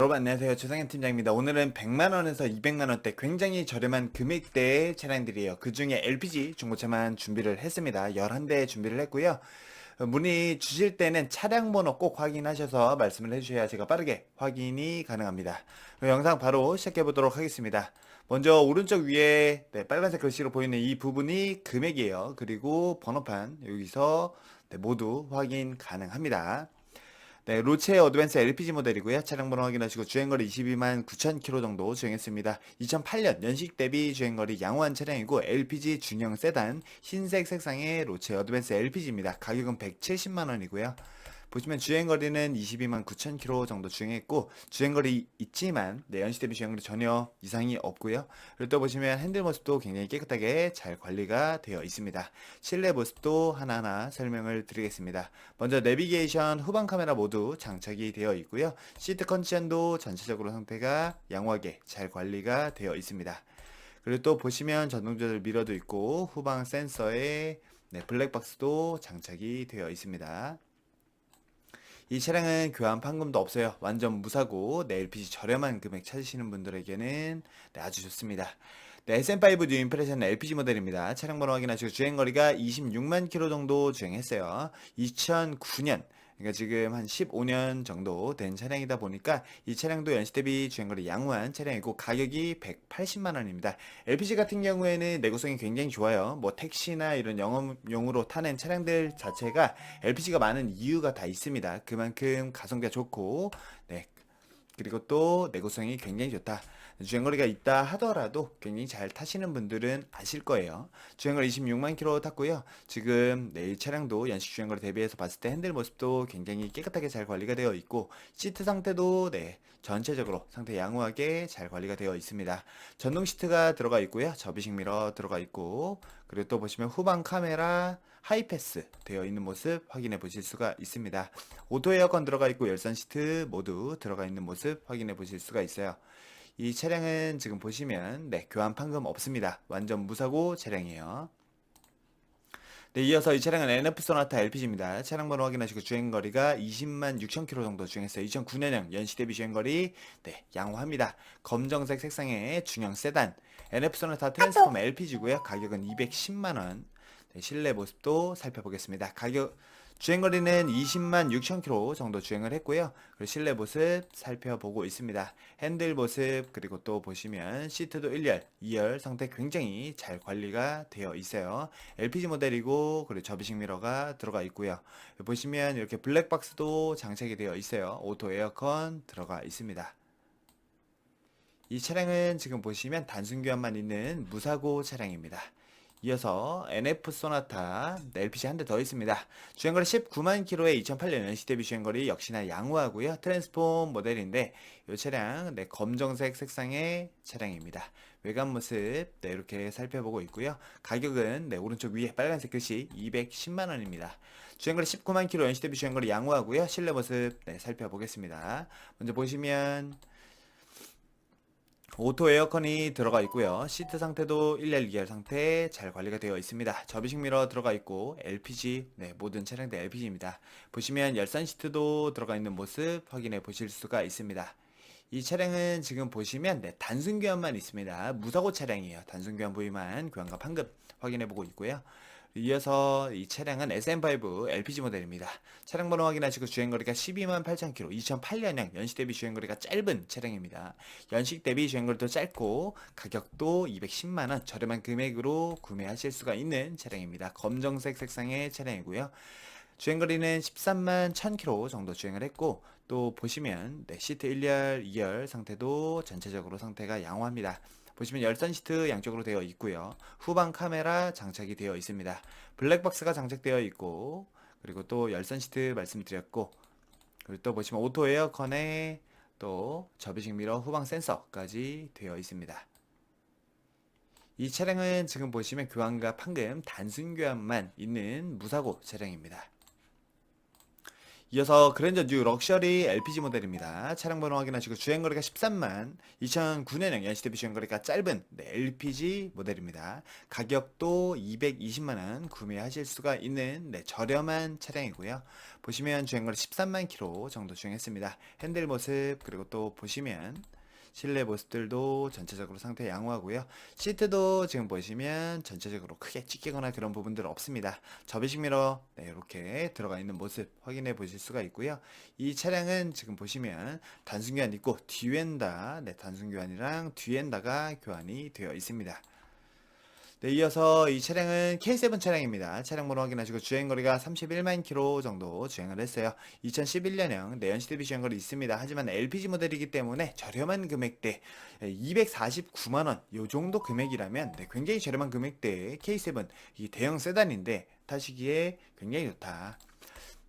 여러분 안녕하세요. 최상현 팀장입니다. 오늘은 100만원에서 200만원대 굉장히 저렴한 금액대의 차량들이에요. 그 중에 LPG 중고차만 준비를 했습니다. 11대 준비를 했고요. 어, 문의 주실 때는 차량 번호 꼭 확인하셔서 말씀을 해주셔야 제가 빠르게 확인이 가능합니다. 영상 바로 시작해 보도록 하겠습니다. 먼저 오른쪽 위에 네, 빨간색 글씨로 보이는 이 부분이 금액이에요. 그리고 번호판 여기서 네, 모두 확인 가능합니다 네, 로체 어드밴스 LPG 모델이고요. 차량 번호 확인하시고 주행거리 22만 9천 킬로 정도 주행했습니다. 2008년 연식 대비 주행거리 양호한 차량이고 LPG 중형 세단 흰색 색상의 로체 어드밴스 LPG입니다. 가격은 170만 원이고요. 보시면 주행거리는 22만 9천 킬로 정도 주행했고 주행거리 있지만 네, 연식 대비 주행거리 전혀 이상이 없고요. 그리고 또 보시면 핸들 모습도 굉장히 깨끗하게 잘 관리가 되어 있습니다. 실내 모습도 하나하나 설명을 드리겠습니다. 먼저 내비게이션 후방 카메라 모두 장착이 되어 있고요. 시트 컨디션도 전체적으로 상태가 양호하게 잘 관리가 되어 있습니다. 그리고 또 보시면 전동 조절 미러도 있고 후방 센서에 네, 블랙박스도 장착이 되어 있습니다. 이 차량은 교환 판금도 없어요. 완전 무사고 네, LPG 저렴한 금액 찾으시는 분들에게는 네, 아주 좋습니다. 네, SM5 뉴 임프레션 LPG 모델입니다. 차량 번호 확인하시고 주행거리가 26만 킬로 정도 주행했어요. 2009년 그러니까 지금 한 15년 정도 된 차량이다 보니까 이 차량도 연식 대비 주행거리 양호한 차량이고 가격이 180만 원입니다. LPG 같은 경우에는 내구성이 굉장히 좋아요. 뭐 택시나 이런 영업용으로 타는 차량들 자체가 LPG가 많은 이유가 다 있습니다. 그만큼 가성비가 좋고 네. 그리고 또 내구성이 굉장히 좋다. 주행거리가 있다 하더라도 굉장히 잘 타시는 분들은 아실 거예요. 주행거리 26만 킬로 탔고요. 지금 네, 이 차량도 연식 주행거리 대비해서 봤을 때 핸들 모습도 굉장히 깨끗하게 잘 관리가 되어 있고 시트 상태도 네, 전체적으로 상태 양호하게 잘 관리가 되어 있습니다. 전동 시트가 들어가 있고요. 접이식 미러 들어가 있고 그리고 또 보시면 후방 카메라 하이패스 되어 있는 모습 확인해 보실 수가 있습니다. 오토 에어컨 들어가 있고 열선 시트 모두 들어가 있는 모습 확인해 보실 수가 있어요. 이 차량은 지금 보시면 네, 교환 판금 없습니다. 완전 무사고 차량이에요. 네, 이어서 이 차량은 NF 소나타 LPG입니다. 차량 번호 확인하시고 주행 거리가 20만 6천 킬로 정도 주행했어요. 2009년형 연식 대비 주행 거리 네, 양호합니다. 검정색 색상의 중형 세단 NF 소나타 트랜스포머 LPG고요. 가격은 210만 원. 네, 실내 모습도 살펴보겠습니다. 가격 주행거리는 20만 6천 킬로 정도 주행을 했고요. 그리고 실내 모습 살펴보고 있습니다. 핸들 모습 그리고 또 보시면 시트도 1열, 2열 상태 굉장히 잘 관리가 되어 있어요. LPG 모델이고 그리고 접이식 미러가 들어가 있고요. 보시면 이렇게 블랙박스도 장착이 되어 있어요. 오토 에어컨 들어가 있습니다. 이 차량은 지금 보시면 단순 교환만 있는 무사고 차량입니다. 이어서 NF 소나타 네, LPG 한 대 더 있습니다. 주행거리 19만 킬로에 2008년 연식 대비 주행거리 역시나 양호하고요. 트랜스폼 모델인데 이 차량 네, 검정색 색상의 차량입니다. 외관 모습 네, 이렇게 살펴보고 있고요. 가격은 네, 오른쪽 위에 빨간색 글씨 210만 원입니다. 주행거리 19만 킬로 연식 대비 주행거리 양호하고요. 실내 모습 네, 살펴보겠습니다. 먼저 보시면 오토 에어컨이 들어가 있고요. 시트 상태도 1열 2열 상태 잘 관리가 되어 있습니다. 접이식 미러 들어가 있고 LPG 네, 모든 차량들 LPG입니다. 보시면 열선 시트도 들어가 있는 모습 확인해 보실 수가 있습니다. 이 차량은 지금 보시면 네, 단순 교환만 있습니다. 무사고 차량이에요. 단순 교환 부위만 교환과 판금 확인해 보고 있고요. 이어서 이 차량은 SM5 LPG 모델입니다. 차량 번호 확인하시고 주행거리가 12만 8천 킬로, 2008년형 연식 대비 주행거리가 짧은 차량입니다. 연식 대비 주행거리도 짧고 가격도 210만 원 저렴한 금액으로 구매하실 수가 있는 차량입니다. 검정색 색상의 차량이고요. 주행거리는 13만 1000km 정도 주행을 했고 또 보시면 네, 시트 1열, 2열 상태도 전체적으로 상태가 양호합니다. 보시면 열선 시트 양쪽으로 되어 있고요. 후방 카메라 장착이 되어 있습니다. 블랙박스가 장착되어 있고 그리고 또 열선 시트 말씀드렸고 그리고 또 보시면 오토 에어컨에 또 접이식 미러 후방 센서까지 되어 있습니다. 이 차량은 지금 보시면 교환과 판금 단순 교환만 있는 무사고 차량입니다. 이어서 그랜저 뉴 럭셔리 LPG 모델입니다. 차량 번호 확인하시고 주행거리가 13만 2009년형 연시 대비 주행거리가 짧은 네, LPG 모델입니다. 가격도 220만원 구매하실 수가 있는 네, 저렴한 차량이고요. 보시면 주행거리 13만 킬로 정도 주행했습니다. 핸들 모습 그리고 또 보시면 실내 모습들도 전체적으로 상태 양호하고요. 시트도 지금 보시면 전체적으로 크게 찢기거나 그런 부분들 없습니다. 접이식 미러 네, 이렇게 들어가 있는 모습 확인해 보실 수가 있고요. 이 차량은 지금 보시면 단순 교환 있고 뒤엔다, 네, 단순 교환이랑 뒤엔다가 교환이 되어 있습니다. 네, 이어서 이 차량은 K7 차량입니다. 차량 번호 확인하시고 주행거리가 31만 킬로 정도 주행을 했어요. 2011년형 내연식 대비 주행거리 있습니다. 하지만 LPG 모델이기 때문에 저렴한 금액대 249만원 요 정도 금액이라면 네, 굉장히 저렴한 금액대의 K7 이 대형 세단인데 타시기에 굉장히 좋다.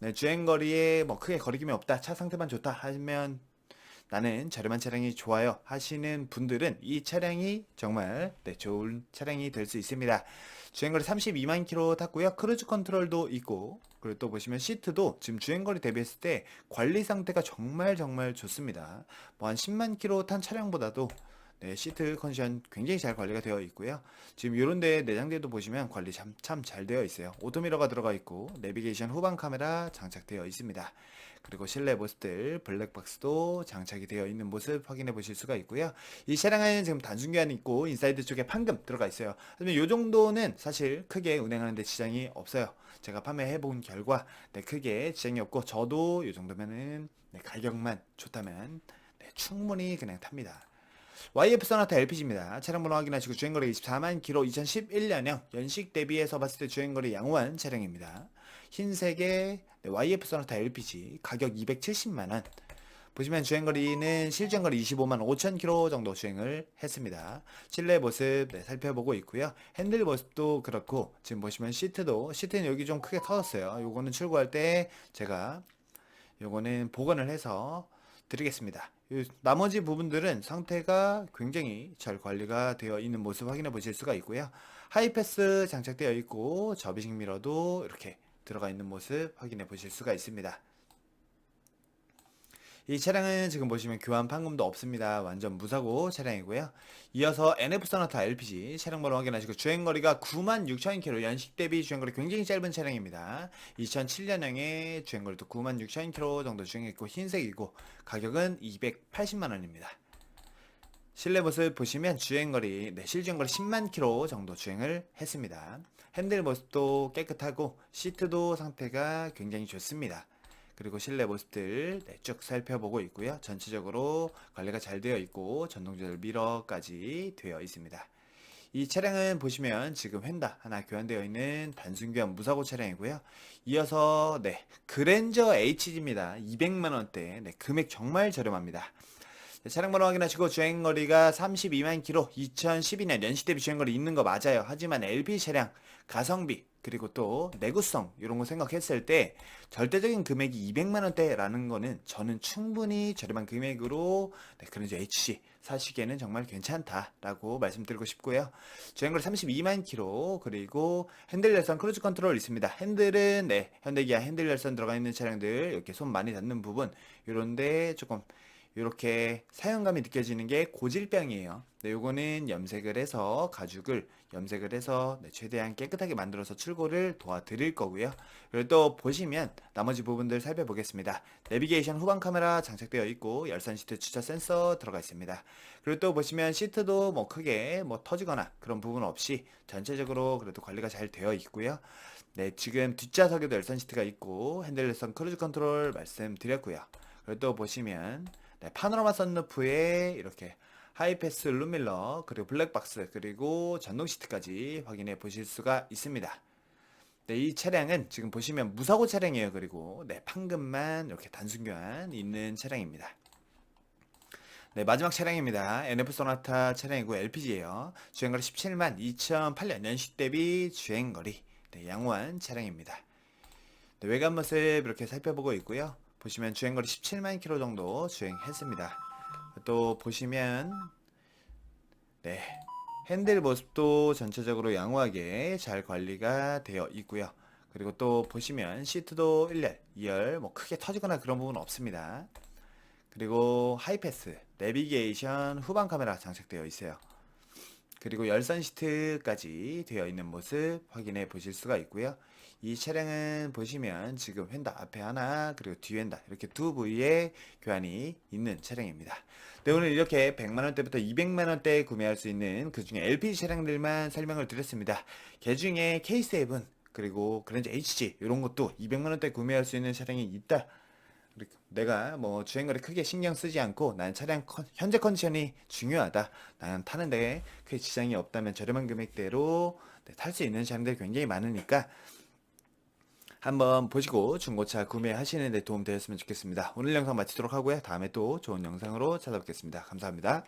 네, 주행거리에 뭐 크게 거리낌이 없다. 차 상태만 좋다 하면 나는 저렴한 차량이 좋아요 하시는 분들은 이 차량이 정말 네, 좋은 차량이 될 수 있습니다. 주행거리 32만 킬로 탔고요. 크루즈 컨트롤도 있고 그리고 또 보시면 시트도 지금 주행거리 대비했을 때 관리 상태가 정말 정말 좋습니다. 뭐 한 10만 킬로 탄 차량보다도 네, 시트 컨디션 굉장히 잘 관리가 되어 있고요. 지금 이런 데 내장재도 보시면 관리 참 잘 되어 있어요. 오토미러가 들어가 있고 내비게이션 후방 카메라 장착되어 있습니다. 그리고 실내 모습들 블랙박스도 장착이 되어 있는 모습 확인해 보실 수가 있고요. 이 차량은 지금 단순 교환이 있고 인사이드 쪽에 판금 들어가 있어요. 하지만 이 정도는 사실 크게 운행하는 데 지장이 없어요. 제가 판매해 본 결과 네, 크게 지장이 없고 저도 이 정도면은 네, 가격만 좋다면 네, 충분히 그냥 탑니다. YF 소나타 LPG입니다. 차량 번호 확인하시고 주행거리 24만 킬로 2011년형 연식 대비해서 봤을 때 주행거리 양호한 차량입니다. 흰색의 네, YF 소나타 LPG 가격 270만원 보시면 주행거리는 실주행거리 25만 5천 킬로 정도 주행을 했습니다. 실내 모습 네, 살펴보고 있고요. 핸들 모습도 그렇고 지금 보시면 시트도 시트는 여기 좀 크게 터졌어요. 요거는 출고할 때 제가 요거는 복원을 해서 드리겠습니다. 이 나머지 부분들은 상태가 굉장히 잘 관리가 되어 있는 모습 확인해 보실 수가 있고요. 하이패스 장착되어 있고 접이식 미러도 이렇게 들어가 있는 모습 확인해 보실 수가 있습니다. 이 차량은 지금 보시면 교환 판금도 없습니다. 완전 무사고 차량이고요. 이어서 NF 소나타 LPG 차량 번호 확인하시고 주행거리가 96,000km 연식 대비 주행거리 굉장히 짧은 차량입니다. 2007년형의 주행거리도 96,000km 정도 주행했고 흰색이고 가격은 280만원입니다. 실내 모습 보시면 주행거리, 네, 실주행거리 10만 킬로 정도 주행을 했습니다. 핸들 모습도 깨끗하고 시트도 상태가 굉장히 좋습니다. 그리고 실내 모습들 네, 쭉 살펴보고 있고요. 전체적으로 관리가 잘 되어 있고 전동 조절 미러까지 되어 있습니다. 이 차량은 보시면 지금 휀다 하나 교환되어 있는 단순 교환 무사고 차량이고요. 이어서 네 그랜저 HG입니다. 200만 원대 네, 금액 정말 저렴합니다. 네, 차량 번호 확인하시고 주행거리가 32만 킬로 2012년 연식 대비 주행거리 있는 거 맞아요. 하지만 LP 차량 가성비 그리고 또 내구성 이런 거 생각했을 때 절대적인 금액이 200만 원대라는 거는 저는 충분히 저렴한 금액으로 네, 그런지 HC 사시기에는 정말 괜찮다라고 말씀드리고 싶고요. 주행거리 32만 킬로 그리고 핸들 열선 크루즈 컨트롤 있습니다. 핸들은 네 현대기아 핸들 열선 들어가 있는 차량들 이렇게 손 많이 닿는 부분 이런데 조금 이렇게 사용감이 느껴지는 게 고질병이에요. 네, 요거는 염색을 해서 가죽을 염색을 해서 네, 최대한 깨끗하게 만들어서 출고를 도와드릴 거고요. 그리고 또 보시면 나머지 부분들 살펴보겠습니다. 내비게이션 후방 카메라 장착되어 있고 열선 시트 주차 센서 들어가 있습니다. 그리고 또 보시면 시트도 뭐 크게 뭐 터지거나 그런 부분 없이 전체적으로 그래도 관리가 잘 되어 있고요. 네, 지금 뒷좌석에도 열선 시트가 있고 핸들 열선 크루즈 컨트롤 말씀드렸고요. 그리고 또 보시면 네, 파노라마 선루프에 이렇게 하이패스 룸밀러 그리고 블랙박스 그리고 전동 시트까지 확인해 보실 수가 있습니다. 네, 이 차량은 지금 보시면 무사고 차량이에요. 그리고 네, 판금만 이렇게 단순 교환 있는 차량입니다. 네, 마지막 차량입니다. NF 소나타 차량이고 LPG예요. 주행거리 17만 2008년 연식 대비 주행거리 네, 양호한 차량입니다. 네, 외관 모습 이렇게 살펴보고 있고요. 보시면 주행거리 17만 킬로 정도 주행했습니다. 또 보시면 네 핸들 모습도 전체적으로 양호하게 잘 관리가 되어 있고요. 그리고 또 보시면 시트도 1열, 2열 뭐 크게 터지거나 그런 부분은 없습니다. 그리고 하이패스, 내비게이션, 후방 카메라 장착되어 있어요. 그리고 열선 시트까지 되어 있는 모습 확인해 보실 수가 있고요. 이 차량은 보시면 지금 휀다 앞에 하나 그리고 뒤 휀다 이렇게 두 부위의 교환이 있는 차량입니다. 네, 오늘 이렇게 100만원대부터 200만원대에 구매할 수 있는 그 중에 LPG 차량들만 설명을 드렸습니다. 그 중에 K7 그리고 그랜저 HG 이런 것도 200만원대 구매할 수 있는 차량이 있다. 내가 뭐 주행거리 크게 신경 쓰지 않고 난 차량 컨- 현재 컨디션이 중요하다. 나는 타는데 크게 지장이 없다면 저렴한 금액대로 네, 탈수 있는 차량들이 굉장히 많으니까 한번 보시고 중고차 구매하시는 데 도움 되었으면 좋겠습니다. 오늘 영상 마치도록 하고요. 다음에 또 좋은 영상으로 찾아뵙겠습니다. 감사합니다.